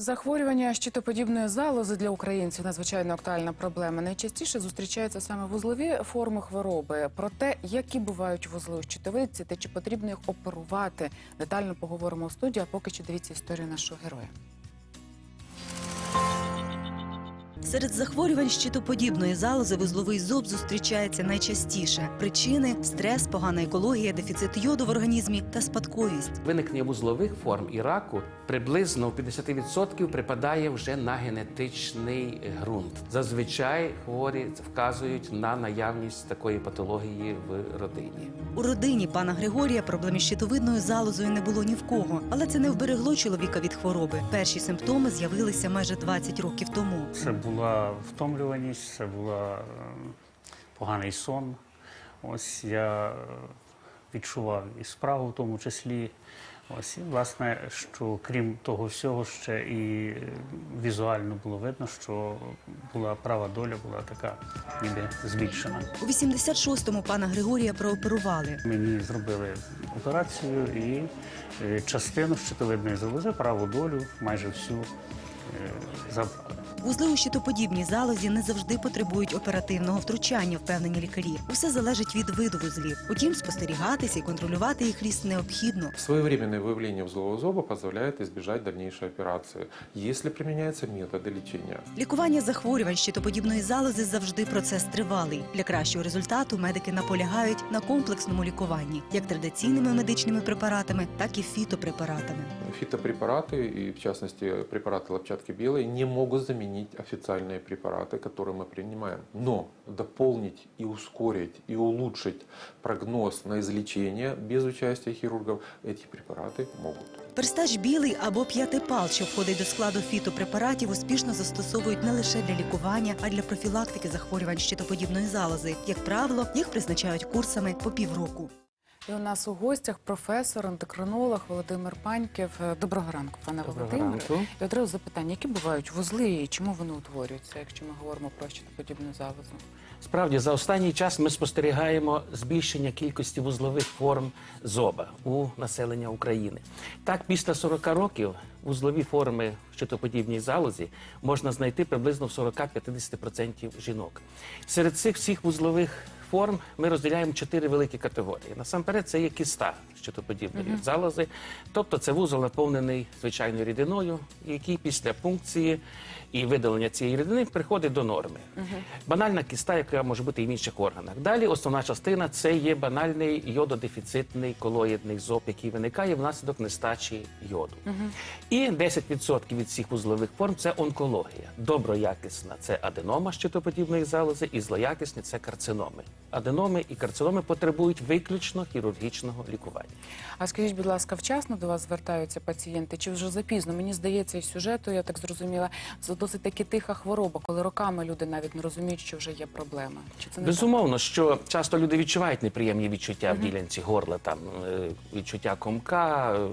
Захворювання щитоподібної залози для українців надзвичайно актуальна проблема. Найчастіше зустрічаються саме вузлові форми хвороби. Про те, які бувають вузли у щитовидці та чи потрібно їх оперувати, детально поговоримо в студії. А поки що дивіться історію нашого героя. Серед захворювань щитоподібної залози вузловий зоб зустрічається найчастіше. Причини стрес, погана екологія, дефіцит йоду в організмі та спадковість. Виникнення вузлових форм і раку приблизно в 50% припадає вже на генетичний ґрунт. Зазвичай хворі вказують на наявність такої патології в родині. У родині пана Григорія проблем із щитовидною залозою не було ні в кого, але це не вберегло чоловіка від хвороби. Перші симптоми з'явилися майже 20 років тому. Це була втомлюваність, це була е, поганий сон. Ось я е, відчував і справу в тому числі. Ось і власне, що крім того всього, ще і е, візуально було видно, що була права доля, була така ніби збільшена. У 86-му пана Григорія прооперували. Мені зробили операцію і частину щитовидної залози, праву долю, майже всю забрали. Вузли у щитоподібній залозі не завжди потребують оперативного втручання, впевнені лікарі. Усе залежить від виду вузлів. Утім, спостерігатися і контролювати їх ріст необхідно. Своевременное выявление узлового зоба позволяет избежать дальнейшей операции, если применяются методы лечения. Лікування захворювань щитоподібної залози завжди процес тривалий. Для кращого результату медики наполягають на комплексному лікуванні, як традиційними медичними препаратами, так і фітопрепаратами. Фитопрепараты, и в частности препараты лопчатки белой, не могут заменить официальные препараты, которые мы принимаем. Но дополнить и ускорить, и улучшить прогноз на излечение без участия хирургов эти препараты могут. Перстач білий або п'ятипал, що входить до складу фітопрепаратів, успішно застосовують не лише для лікування, а й для профілактики захворювань щитоподібної залози. Як правило, їх призначають курсами по півроку. І у нас у гостях професор, антикронолог Володимир Паньків. Доброго ранку, пане Володимире. І одразу запитання, які бувають вузли і чому вони утворюються, якщо ми говоримо про щитоподібну залозу? Справді, за останній час ми спостерігаємо збільшення кількості вузлових форм зоба у населення України. Так, після 40 років вузлові форми щитоподібній залозі можна знайти приблизно в 40-50% жінок. Серед цих всіх вузлових форм ми розділяємо чотири великі категорії. Насамперед, це є кіста щитоподібної залози, тобто це вузол наповнений звичайною рідиною, який після пункції і видалення цієї рідини приходить до норми. Банальна кіста, яка може бути і в інших органах. Далі основна частина це є банальний йододефіцитний колоїдний зоб, який виникає внаслідок нестачі йоду. І 10% від всіх вузлових форм це онкологія. Доброякісна це аденома щитоподібної залози, і злоякісні це карциноми. Аденоми і карциноми потребують виключно хірургічного лікування. А скажіть, будь ласка, вчасно до вас звертаються пацієнти? Чи вже запізно? Мені здається, із сюжету, я так зрозуміла, це досить таки тиха хвороба, коли роками люди навіть не розуміють, що вже є проблема. Чи це не Безумовно, що часто люди відчувають неприємні відчуття в ділянці горла, там е, відчуття комка, е,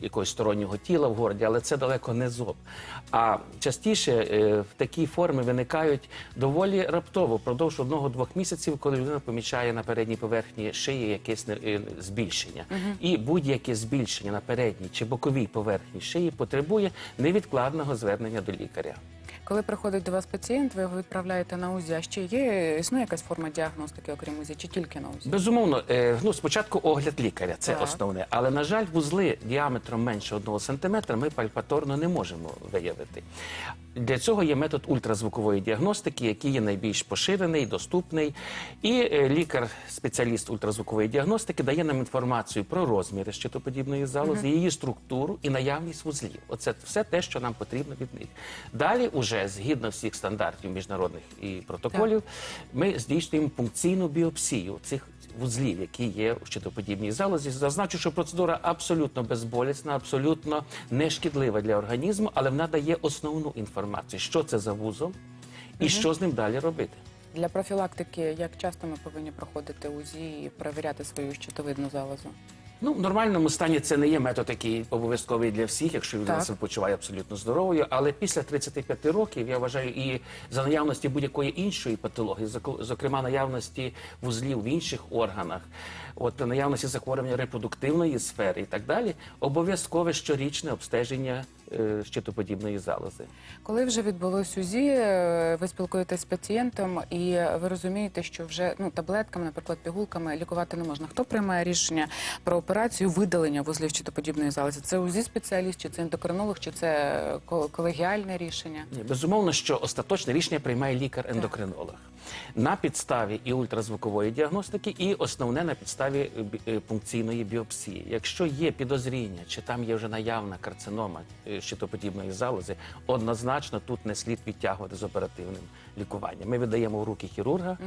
якогось стороннього тіла в горлі, але це далеко не зоб. А частіше е, в такі форми виникають доволі раптово, впродовж одного-двох місяців, коли людина помічає на передній поверхні шиї якесь е, збільшення. І будь-яке збільшення на передній чи боковій поверхні шиї потребує невідкладного звернення до лікаря. Коли приходить до вас пацієнт, ви його відправляєте на УЗІ. А ще є існує якась форма діагностики, окрім УЗІ, чи тільки на УЗІ? Безумовно, е, ну спочатку огляд лікаря, це Так. основне. Але на жаль, вузли діаметром менше одного сантиметра ми пальпаторно не можемо виявити. Для цього є метод ультразвукової діагностики, який є найбільш поширений, доступний. І е, лікар-спеціаліст ультразвукової діагностики дає нам інформацію про розміри щитоподібної залози, її структуру і наявність вузлів. Оце все те, що нам потрібно від них. Далі, уже згідно всіх стандартів міжнародних і протоколів, ми здійснюємо пункційну біопсію цих вузлів, які є у щитоподібній залозі. Зазначу, що процедура абсолютно безболісна, абсолютно нешкідлива для організму, але вона дає основну інформацію, що це за вузол і що з ним далі робити. Для профілактики, як часто ми повинні проходити УЗІ і перевіряти свою щитовидну залозу? Ну, в нормальному стані це не є метод, який обов'язковий для всіх, якщо людина Так. себе почуває абсолютно здоровою. Але після 35 років я вважаю, і за наявності будь-якої іншої патології, зак- зокрема наявності вузлів в інших органах, от наявності захворювання репродуктивної сфери і так далі, обов'язкове щорічне обстеження щитоподібної залози. Коли вже відбулось УЗІ, е, ви спілкуєтесь з пацієнтом і ви розумієте, що вже ну таблетками, наприклад, пігулками лікувати не можна. Хто приймає рішення про операцію видалення вузлів щитоподібної залози? Це УЗІ спеціаліст, чи це ендокринолог, чи це колегіальне рішення? Ні, Безумовно, що остаточне рішення приймає лікар-ендокринолог на підставі і ультразвукової діагностики, і основне на підставі е, е, пункційної біопсії. Якщо є підозріння, чи там є вже наявна карцинома е, щитоподібної залози, однозначно тут не слід відтягувати з оперативним лікуванням. Ми видаємо в руки хірурга,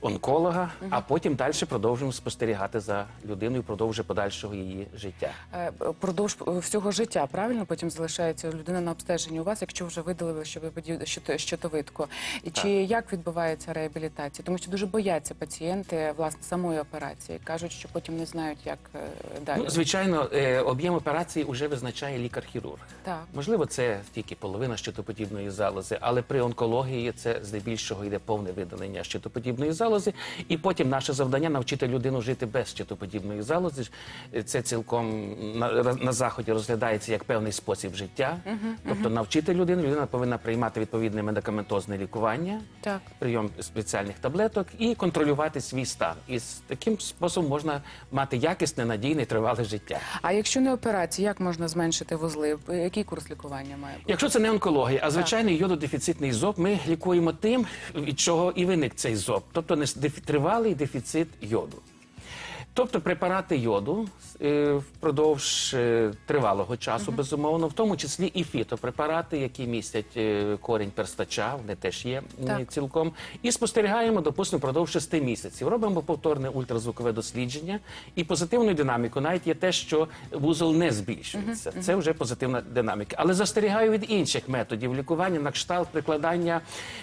онколога, а потім далі продовжуємо спостерігати за людиною впродовж подальшого її життя. Е, Продовж всього життя правильно потім залишається людина на обстеженні у вас, якщо вже видалили щитоподіб- щито- щитовидку. Чи як відбувається реабілітація? Тому що дуже бояться пацієнти власне самої операції, кажуть, що потім не знають, як е, далі. Ну, звичайно, е, об'єм операції вже визначає лікар-хірург. Так. Можливо, це тільки половина щитоподібної залози, але при онкології це здебільшого йде повне видалення щитоподібної залози. І потім наше завдання навчити людину жити без щитоподібної залози. Е, Це цілком на, на заході розглядається як певний спосіб життя. Тобто навчити людину, людина повинна приймати відповідне медикаментозне лікування, Так. прийом спеціальних таблеток і контролювати свій стан. І з таким способом можна мати якісне, надійне, тривале життя. А якщо не операції, як можна зменшити вузли? Який курс лікування має бути? Якщо це не онкологія, а звичайний йододефіцитний зоб, ми лікуємо тим, від чого і виник цей зоб, тобто не тривалий дефіцит йоду. Тобто препарати йоду е, впродовж е, тривалого часу, безумовно, в тому числі і фітопрепарати, які містять е, корінь перстача, вони теж є Так. цілком. І спостерігаємо, допустимо, впродовж 6 місяців. Робимо повторне ультразвукове дослідження. І позитивною динамікою навіть є те, що вузол не збільшується. Це вже позитивна динаміка. Але застерігаю від інших методів лікування на кшталт прикладання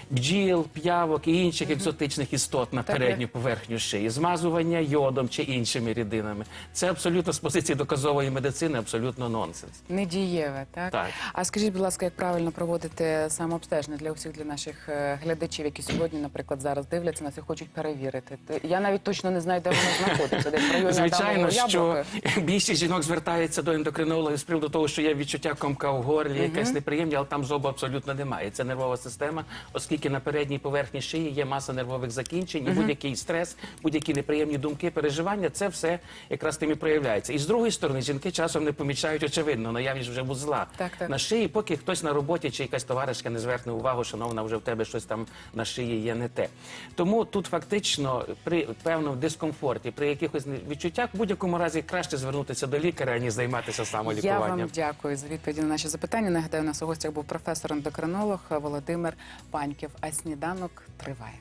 бджіл, п'явок і інших екзотичних істот на Так, передню поверхню шиї, змазування йодом чи іншими рідинами. Це абсолютно з позиції доказової медицини, абсолютно нонсенс. Недієве, так? Так. А скажіть, будь ласка, як правильно проводити самообстеження для усіх для наших е, глядачів, які сьогодні, наприклад, зараз дивляться нас і хочуть перевірити? Я навіть точно не знаю, де воно знаходиться, десь в районі Звичайно, що більшість жінок звертається до ендокринолога з приводу того, що є відчуття комка в горлі, якесь неприємне, але там зобу абсолютно немає. Це нервова система, оскільки на передній поверхні шиї є маса нервових закінчень, і будь-який стрес, будь-які неприємні думки, переживання, це все якраз тим і проявляється. І з другої сторони, жінки часом не помічають очевидно наявність вже вузла Так, так. на шиї, поки хтось на роботі чи якась товаришка не зверне увагу, шановна, вже в тебе щось там на шиї є не те. Тому тут фактично при певному дискомфорті, при якихось відчуттях, в будь-якому разі краще звернутися до лікаря, аніж займатися Я самолікуванням. вам дякую за відповіді на наші запитання. Нагадаю, у нас у гостях був професор ендокринолог Володимир Паньків. А сніданок триває.